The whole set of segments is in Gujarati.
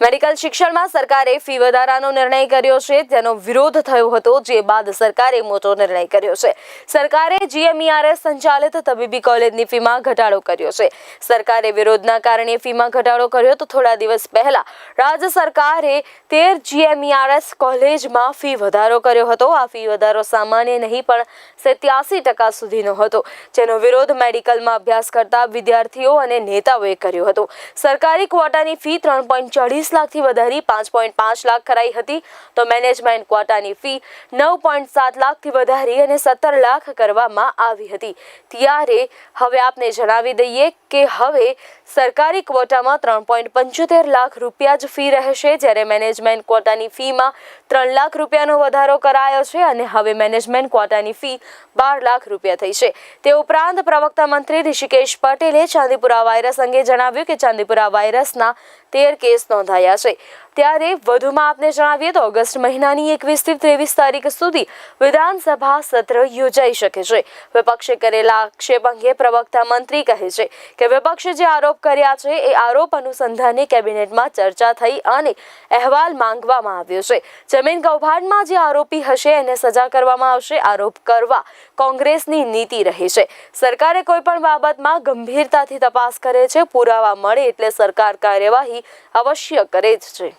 મેડિકલ શિક્ષણમાં સરકારે ફી વધારાનો નિર્ણય કર્યો છે. તેનો વિરોધ થયો હતો, જે બાદ સરકારે મોટો નિર્ણય કર્યો છે. સરકારે જીએમઈઆરએસ સંચાલિત તબીબી કોલેજની ફીમાં ઘટાડો કર્યો છે. સરકારે વિરોધના કારણે ફીમાં ઘટાડો કર્યો તો થોડા દિવસ પહેલા રાજ્ય સરકારે તેર જીએમઈઆરએસ કોલેજમાં ફી વધારો કર્યો હતો. આ ફી વધારો સામાન્ય નહીં, પણ સત્યાસી ટકા સુધીનો હતો, જેનો વિરોધ મેડિકલમાં અભ્યાસ કરતા વિદ્યાર્થીઓ અને નેતાઓએ કર્યો હતો. સરકારી ક્વોટાની ફી ત્રણ પોઈન્ટ ચાળીસ લાખથી વધારી પાંચ પોઈન્ટ પાંચ લાખ કરાઈ હતી. તો મેનેજમેન્ટ ક્વોટાની ફી નવ પોઈન્ટ સાત લાખથી વધારી અને સત્તર લાખ કરવામાં આવી હતી. ત્યારે હવે આપને જણાવી દઈએ કે હવે સરકારી ક્વોટામાં ત્રણ પોઈન્ટ પંચોતેર લાખ રૂપિયા જ ફી રહેશે, જ્યારે મેનેજમેન્ટ ક્વોટાની ફીમાં ત્રણ લાખ રૂપિયાનો વધારો કરાયો છે અને હવે મેનેજમેન્ટ ક્વોટાની ફી બાર લાખ રૂપિયા થઈ છે. તે ઉપરાંત પ્રવક્તા મંત્રી ઋષિકેશ પટેલે ચાંદીપુરા વાયરસ અંગે જણાવ્યું કે ચાંદીપુરા વાયરસના તેર કેસ નોંધાયા છે. ત્યારે વધુમાં આપને જણાવીએ તો ઓગસ્ટ મહિનાની એકવીસથી ત્રેવીસ તારીખ સુધી વિધાનસભા સત્ર યોજાઈ શકે છે. વિપક્ષે કરેલા આક્ષેપ અંગે પ્રવક્તા મંત્રી કહે છે કે વિપક્ષે જે આરોપ કર્યા છે એ આરોપ અનુસંધાને કેબિનેટમાં ચર્ચા થઈ અને અહેવાલ માંગવામાં આવ્યો છે. જમીન કૌભાંડમાં જે આરોપી હશે એને સજા કરવામાં આવશે. આરોપ કરવા કોંગ્રેસની નીતિ રહી છે. સરકારે કોઈ પણ બાબતમાં ગંભીરતાથી તપાસ કરે છે, પુરાવા મળે એટલે સરકાર કાર્યવાહી અવશ્ય કરે જ છે.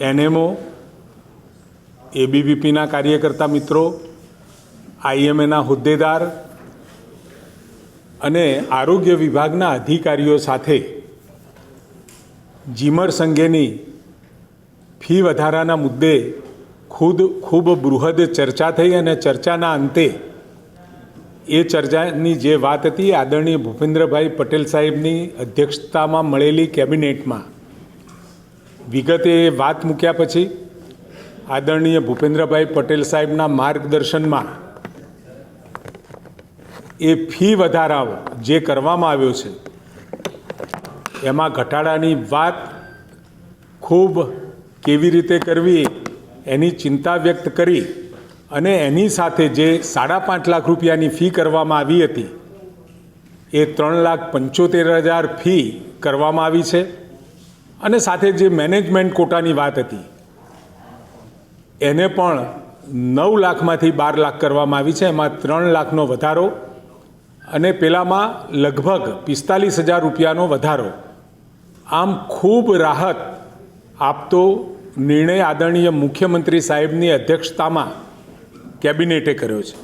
એનએમઓ, એબીવીપીના કાર્યકર્તા મિત્રો, આઈએમએના હોદ્દેદાર અને આરોગ્ય વિભાગના અધિકારીઓ સાથે જીમર સંઘેની ફી વધારાના મુદ્દે ખુદ ખૂબ બૃહદ ચર્ચા થઈ અને ચર્ચાના અંતે એ ચર્ચાની જે વાત હતી, આદરણીય ભૂપેન્દ્રભાઈ પટેલ સાહેબની અધ્યક્ષતામાં મળેલી કેબિનેટમાં. વિગતે વાત મૂક્યા પછી, આદરણીય ભૂપેન્દ્રભાઈ પટેલ સાહેબના માર્ગદર્શનમાં એ ફી વધારાઓ જે કરવામાં આવ્યો છે, એમાં ઘટાડાની વાત ખૂબ કેવી રીતે કરવી એની ચિંતા વ્યક્ત કરી અને એની સાથે જે સાડા પાંચ લાખ રૂપિયાની ફી કરવામાં આવી હતી, એ ત્રણ લાખ પંચોતેર હજાર ફી કરવામાં આવી છે. અને સાથે જે મેનેજમેન્ટ કોટાની વાત હતી, એને પણ નવ લાખમાંથી બાર લાખ કરવામાં આવી છે. એમાં ત્રણ લાખનો વધારો અને પેલામાં લગભગ પિસ્તાલીસ હજાર રૂપિયાનો વધારો. આમ ખૂબ રાહત આપતો નિર્ણય આદરણીય મુખ્યમંત્રી સાહેબની અધ્યક્ષતામાં કેબિનેટે કર્યો છે.